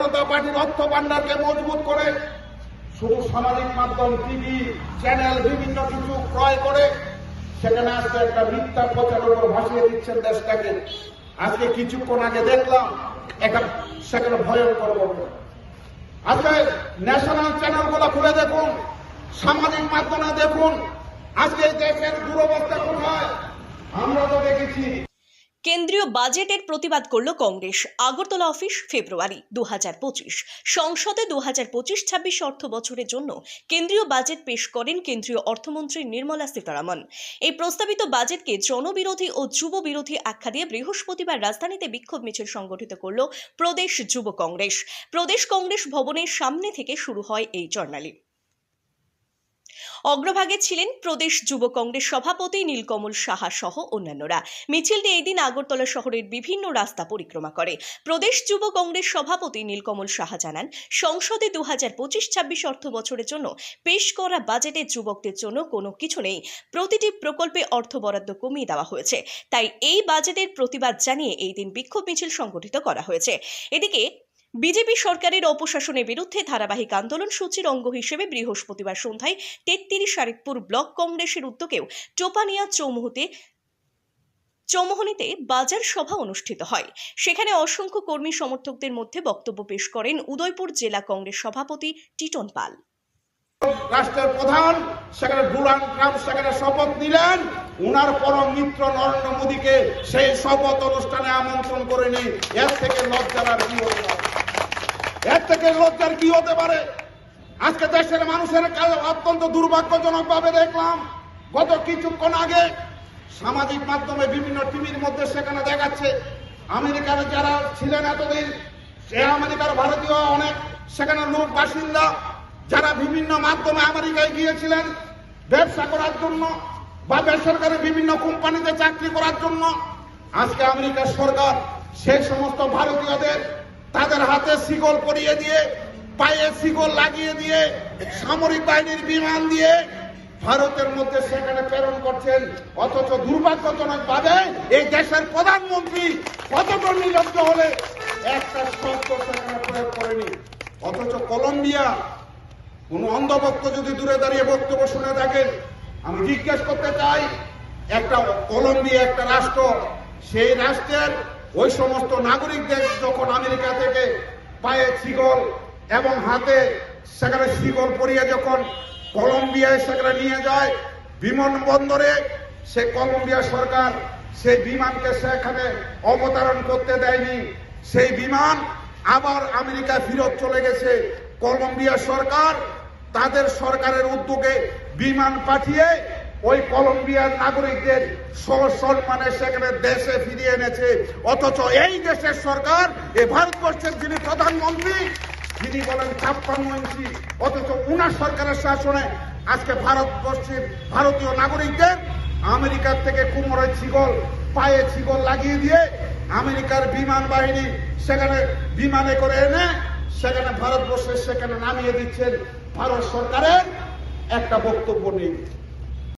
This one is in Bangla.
জনতা পার্টির অর্থ ভান্ডারকে মজবুত করে শুধু সামাজিক মাধ্যম টিভি চ্যানেল বিভিন্ন কিছু ক্রয় করে, সেখানে আজকে একটা মিথ্যা প্রচারের উপর ভাসিয়ে দিচ্ছেন দেশটাকে। আজকে কিছুক্ষণ আগে দেখলাম একটা, সেখানে ভয়ঙ্কর ঘটনা আজকে ন্যাশনাল চ্যানেল চ্যানেলগুলো খুলে দেখুন, সামাজিক মাধ্যমে দেখুন, আজকে দেশের দুরবস্থা কোথায়? আমরা তো দেখেছি। কেন্দ্রীয় বাজেটের প্রতিবাদ করল কংগ্রেস। আগরতলা অফিস, ফেব্রুয়ারি দুহাজার পঁচিশ। সংসদে দু হাজার পঁচিশ ছাব্বিশ অর্থ বছরের জন্য কেন্দ্রীয় বাজেট পেশ করেন কেন্দ্রীয় অর্থমন্ত্রী নির্মলা সীতারামন। এই প্রস্তাবিত বাজেটকে জনবিরোধী ও যুব বিরোধী আখ্যা দিয়ে বৃহস্পতিবার রাজধানীতে বিক্ষোভ মিছিল সংগঠিত করল প্রদেশ যুব কংগ্রেস। প্রদেশ কংগ্রেস ভবনের সামনে থেকে শুরু হয় এই জর্নালি। অগ্রভাগে ছিলেন প্রদেশ যুব কংগ্রেস সভাপতি নীলকমল সাহা সহ অন্যান্যরা। মিছিলটি এই দিন আগরতলা শহরের বিভিন্ন রাস্তা পরিক্রমা করে। প্রদেশ যুব কংগ্রেস সভাপতি নীলকমল সাহা জানান, সংসদে দু হাজার পঁচিশ ছাব্বিশ অর্থ বছরের জন্য পেশ করা বাজেটে যুবকদের জন্য কোনো কিছু নেই। প্রতিটি প্রকল্পে অর্থ বরাদ্দ কমিয়ে দেওয়া হয়েছে। তাই এই বাজেটের প্রতিবাদ জানিয়ে এই দিন বিক্ষোভ মিছিল সংগঠিত করা হয়েছে। এদিকে বিজেপি সরকারের অপশাসনের বিরুদ্ধে ধারাবাহিক আন্দোলন সূচির অঙ্গ হিসেবে বৃহস্পতিবার সন্ধ্যায় তেত্রিশ শারিকপুর ব্লক কংগ্রেসের উদ্যোগেও চোপানিয়া চৌমুহতে চৌমোহনীতে বাজার সভা অনুষ্ঠিত হয়। সেখানে অসংখ্য কর্মী সমর্থকদের মধ্যে বক্তব্য পেশ করেন উদয়পুর জেলা কংগ্রেস সভাপতি টিটন পাল। রাষ্ট্রের প্রধান, সেখানে ডুরান ট্রাম্প সেখানে শপথ নিলেন। উনার পরম মিত্র নরেন্দ্র মোদীকে সেই শপথ অনুষ্ঠানে আমন্ত্রণ করে করেনি এর থেকে লজ্জার আর কি এর থেকে লজ্জার কি হতে পারে? আজকে দেশের মানুষের কাছে অত্যন্ত দুর্ভাগ্যজনক ভাবে দেখলাম, গত কিছুক্ষণ আগে সামাজিক মাধ্যমে বিভিন্ন টিভির মধ্যে সেখানে দেখাচ্ছে, আমেরিকার যারা ছিলেন এতদিন, সে আমেরিকার ভারতীয় অনেক, সেখানে লোক, বাসিন্দা, যারা বিভিন্ন মাধ্যমে আমেরিকায় গিয়েছিলেন, ব্যবসা করার জন্য বা বেসরকারি বিভিন্ন কোম্পানিতে চাকরি করার জন্য, আজকে আমেরিকার সরকার সেই সমস্ত ভারতীয়দের তাদের হাতে শিকল পরিয়ে দিয়ে, পায়ে শিকল লাগিয়ে দিয়ে, সামরিক বাহিনীর বিমান দিয়ে ভারতের মধ্যে সেখানে প্রেরণ করছেন। অথচ দুর্ভাগ্যজনক ভাবে এই দেশের প্রধানমন্ত্রী কতটা নির্লজ্জ হলে একটা শব্দ সেখানে প্রয়োগ করেনি। অথচ কলম্বিয়া, কোন অন্ধভক্ত যদি দূরে দাঁড়িয়ে বক্তব্য শুনে থাকেন আমি জিজ্ঞেস করতে চাই, একটা কলম্বিয়া একটা রাষ্ট্র, সেই রাষ্ট্রের ওই সমস্ত নাগরিকদের যখন আমেরিকা থেকে পায়ে ছিগল এবং হাতে সেখানে শিকল পরিয়ে যখন কলম্বিয়ায় সেখানে নিয়ে যায় বিমানবন্দরে সে কলম্বিয়া সরকার সেই বিমানকে সেখানে অবতরণ করতে দেয়নি। সেই বিমান আবার আমেরিকা ফেরত চলে গেছে। কলম্বিয়া সরকার তাদের সরকারের উদ্যোগে বিমান পাঠিয়ে ওই কলম্বিয়ার নাগরিকদের সসম্মানে সেখানে দেশে ফিরিয়ে এনেছে। অথচ এই দেশের সরকার, এ ভারতবর্ষের যিনি প্রধানমন্ত্রী, তিনি বলেন ছাপ্পান্ন ইঞ্চি। অথচ উনার সরকারের শাসনে আজকে ভারতবর্ষের ভারতীয় নাগরিকদের আমেরিকার থেকে কুমোরে ছিগল, পায়ে ছিগল লাগিয়ে দিয়ে আমেরিকার বিমান বাহিনী সেখানে বিমানে করে এনে সেখানে ভারতবর্ষের সেখানে নামিয়ে দিচ্ছেন। ভারত সরকারের একটা বক্তব্য নেই।